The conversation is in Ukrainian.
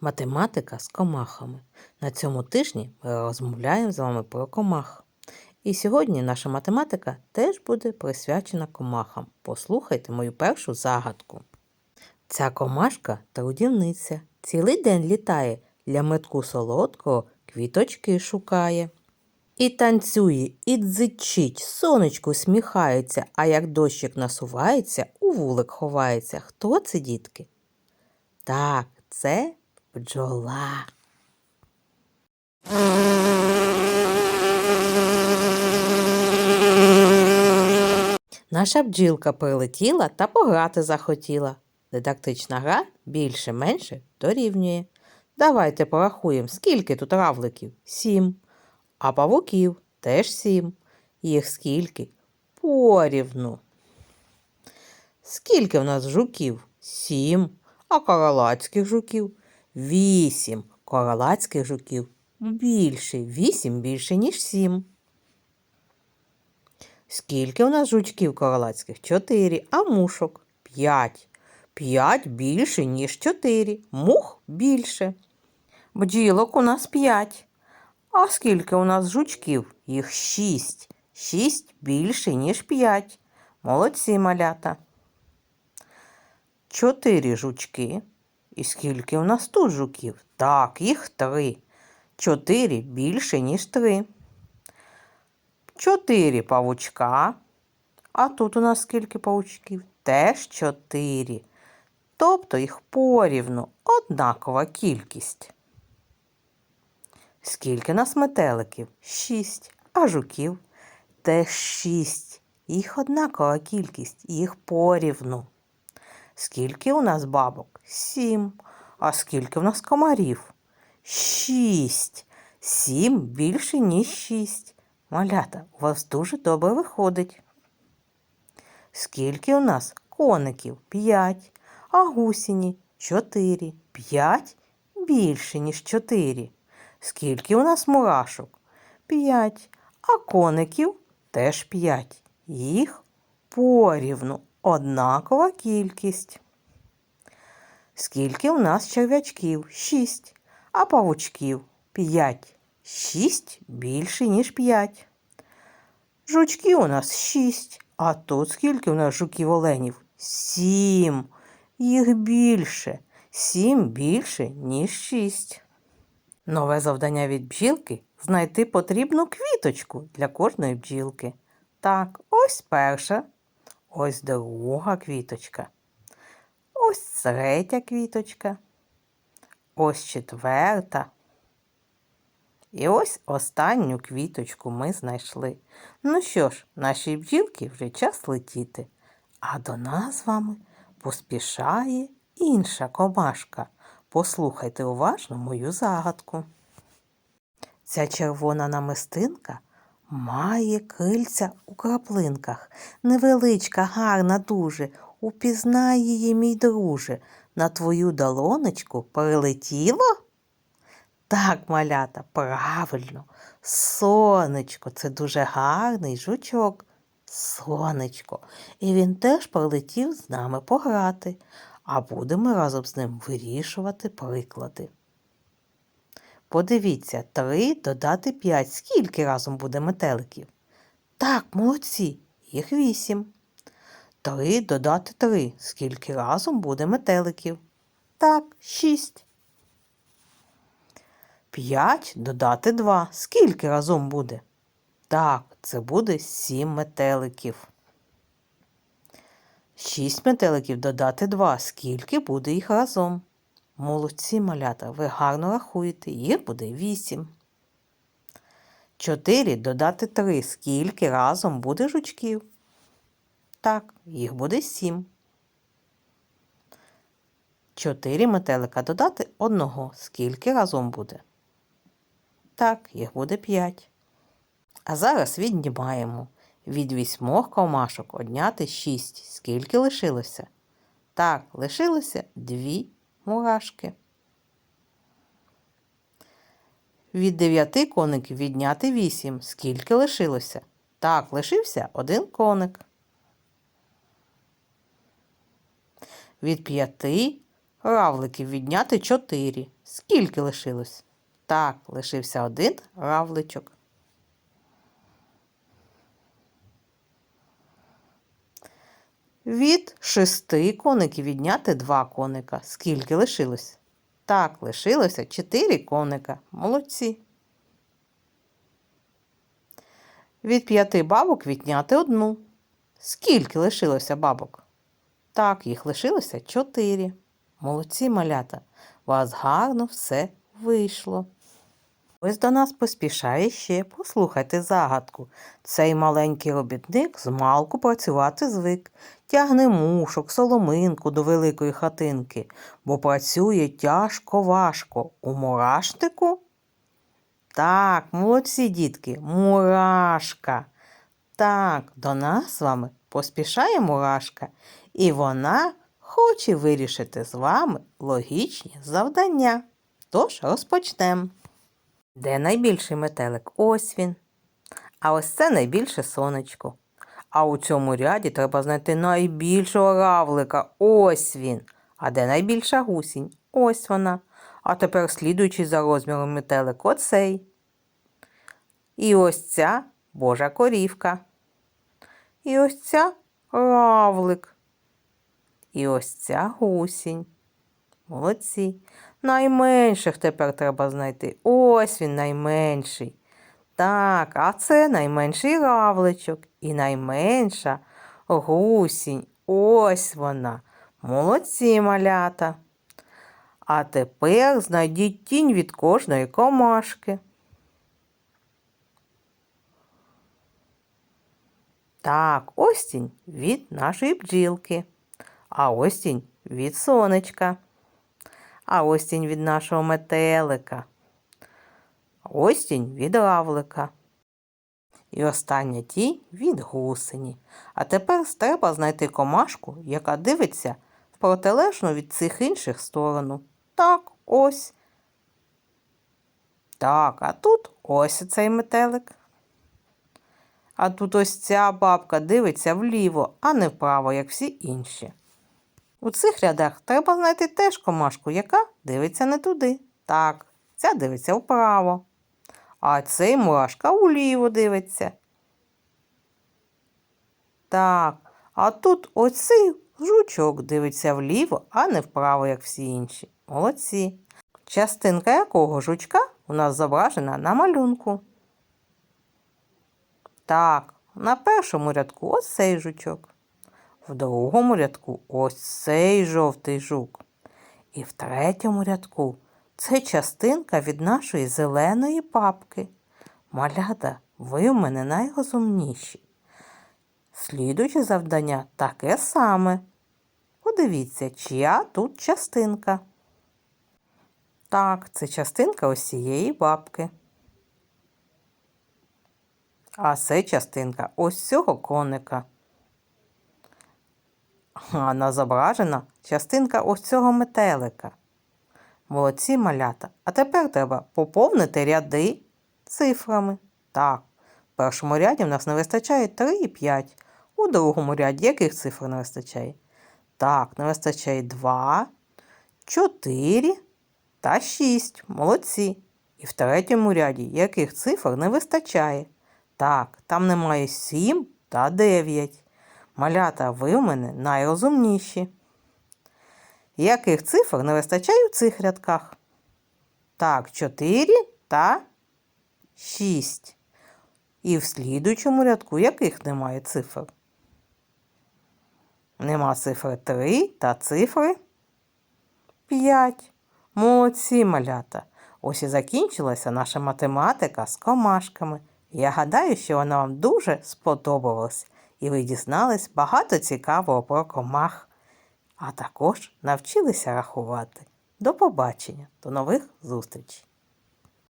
Математика з комахами. На цьому тижні ми розмовляємо з вами про комах. І сьогодні наша математика теж буде присвячена комахам. Послухайте мою першу загадку. Ця комашка трудівниця. Цілий день літає, для метку солодкого квіточки шукає. І танцює, і дзичить, сонечку сміхається, а як дощик насувається, у вулик ховається. Хто це, дітки? Так, це бджола. Наша бджілка прилетіла та пограти захотіла. Дидактична гра більше-менше дорівнює. Давайте порахуємо, скільки тут равликів? Сім. А павуків теж сім. Їх скільки? Порівну. Скільки в нас жуків? Сім. А королацьких жуків? Вісім. Королацьких жуків більше. Вісім більше, ніж сім. Скільки у нас жучків королацьких? Чотири. А мушок? П'ять. П'ять більше, ніж чотири. Мух більше. Бджілок у нас п'ять. А скільки у нас жучків? Їх шість. Шість більше, ніж п'ять. Молодці малята. Чотири жучки. І скільки у нас тут жуків? Так, їх три. Чотири більше, ніж три. Чотири павучка. А тут у нас скільки павучків? Теж чотири. Тобто їх порівну однакова кількість. Скільки нас метеликів? Шість. А жуків? Теж шість. Їх однакова кількість, їх порівну. Скільки у нас бабок? Сім. А скільки у нас комарів? Шість. Сім більше, ніж шість. Малята, у вас дуже добре виходить. Скільки у нас коників? П'ять. А гусіні чотири. П'ять більше, ніж чотири. Скільки у нас мурашок? П'ять. А коників теж п'ять. Їх порівну однакова кількість. Скільки у нас черв'ячків? Шість. А павучків п'ять. Шість більше, ніж п'ять. Жучків у нас шість. А тут скільки у нас жуків оленів? Сім. Їх більше. Сім більше, ніж шість. Нове завдання від бджілки знайти потрібну квіточку для кожної бджілки. Так, ось перша, ось друга квіточка. Ось третя квіточка. Ось четверта. І ось останню квіточку ми знайшли. Ну що ж, нашій бджілки вже час летіти. А до нас з вами поспішає інша комашка. Послухайте уважно мою загадку. Ця червона намистинка має крильця у краплинках. Невеличка, гарна дуже. Упізнай її, мій друже. На твою долонечку прилетіло? Так, малята, правильно. Сонечко, це дуже гарний жучок. Сонечко. І він теж прилетів з нами пограти, а будемо разом з ним вирішувати приклади. Подивіться, три додати п'ять. Скільки разом буде метеликів? Так, молодці, їх вісім. Три додати три. Скільки разом буде метеликів? Так, шість. П'ять додати два. Скільки разом буде? Так, це буде сім метеликів. Шість метеликів додати два. Скільки буде їх разом? Молодці малята, ви гарно рахуєте, їх буде вісім. Чотири додати три. Скільки разом буде жучків? Так, їх буде сім. Чотири метелика додати одного. Скільки разом буде? Так, їх буде п'ять. А зараз віднімаємо. Від вісьмох комашок одняти шість. Скільки лишилося? Так, лишилося дві мурашки. Від дев'яти коників відняти вісім. Скільки лишилося? Так, лишився один коник. Від п'яти равликів відняти 4. Скільки лишилось? Так, лишився один равличок. Від шести коників відняти два коника. Скільки лишилось? Так, лишилося чотири коника. Молодці. Від п'яти бабок відняти одну. Скільки лишилося бабок? Так, їх лишилося чотири. Молодці малята. У вас гарно все вийшло. Ось до нас поспішає ще. Послухайте загадку. Цей маленький робітник змалку працювати звик. Тягне мушок, соломинку до великої хатинки, бо працює тяжко важко. У мурашнику? Так, молодці дітки, мурашка. Так, до нас з вами поспішає мурашка, і вона хоче вирішити з вами логічні завдання. Тож розпочнемо. Де найбільший метелик? Ось він. А ось це найбільше сонечко. А у цьому ряді треба знайти найбільшого равлика. Ось він. А де найбільша гусінь? Ось вона. А тепер слідуючий за розміром метелик оцей. І ось ця божа корівка. І ось ця равлик. І ось ця гусінь. Молодці. Найменших тепер треба знайти. Ось він найменший. Так, а це найменший равличок і найменша гусінь. Ось вона. Молодці малята. А тепер знайдіть тінь від кожної комашки. Так, ось тінь від нашої бджілки, а ось тінь від сонечка, а ось тінь від нашого метелика, ось тінь від равлика. І остання тінь від гусені. А тепер треба знайти комашку, яка дивиться в протилежну від цих інших сторону. Так, ось. Так, а тут ось цей метелик. А тут ось ця бабка дивиться вліво, а не вправо, як всі інші. У цих рядах треба знайти теж комашку, яка дивиться не туди. Так, ця дивиться вправо. А цей мурашка уліво дивиться. Так, а тут оцей жучок дивиться вліво, а не вправо, як всі інші. Молодці. Частинка якого жучка у нас зображена на малюнку. Так, на першому рядку ось цей жучок. В другому рядку ось цей жовтий жук. І в третьому рядку це частинка від нашої зеленої папки. Малята, ви у мене найрозумніші. Слідуюче завдання таке саме. Подивіться, чия тут частинка. Так, це частинка ось цієї бабки. А це частинка ось цього коника. А на зображена частинка ось цього метелика. Молодці малята. А тепер треба поповнити ряди цифрами. Так, в першому ряді в нас не вистачає 3 і 5. У другому ряді яких цифр не вистачає? Так, не вистачає 2, 4 та 6. Молодці. І в третьому ряді яких цифр не вистачає? Так, там немає 7 та 9. Малята, ви в мене найрозумніші. Яких цифр не вистачає у цих рядках? Так, 4 та 6. І в слідуючому рядку яких немає цифр? Нема цифри 3 та цифри 5. Молодці малята. Ось і закінчилася наша математика з комашками. Я гадаю, що вона вам дуже сподобалась, і ви дізнались багато цікавого про комах, а також навчилися рахувати. До побачення, до нових зустрічей!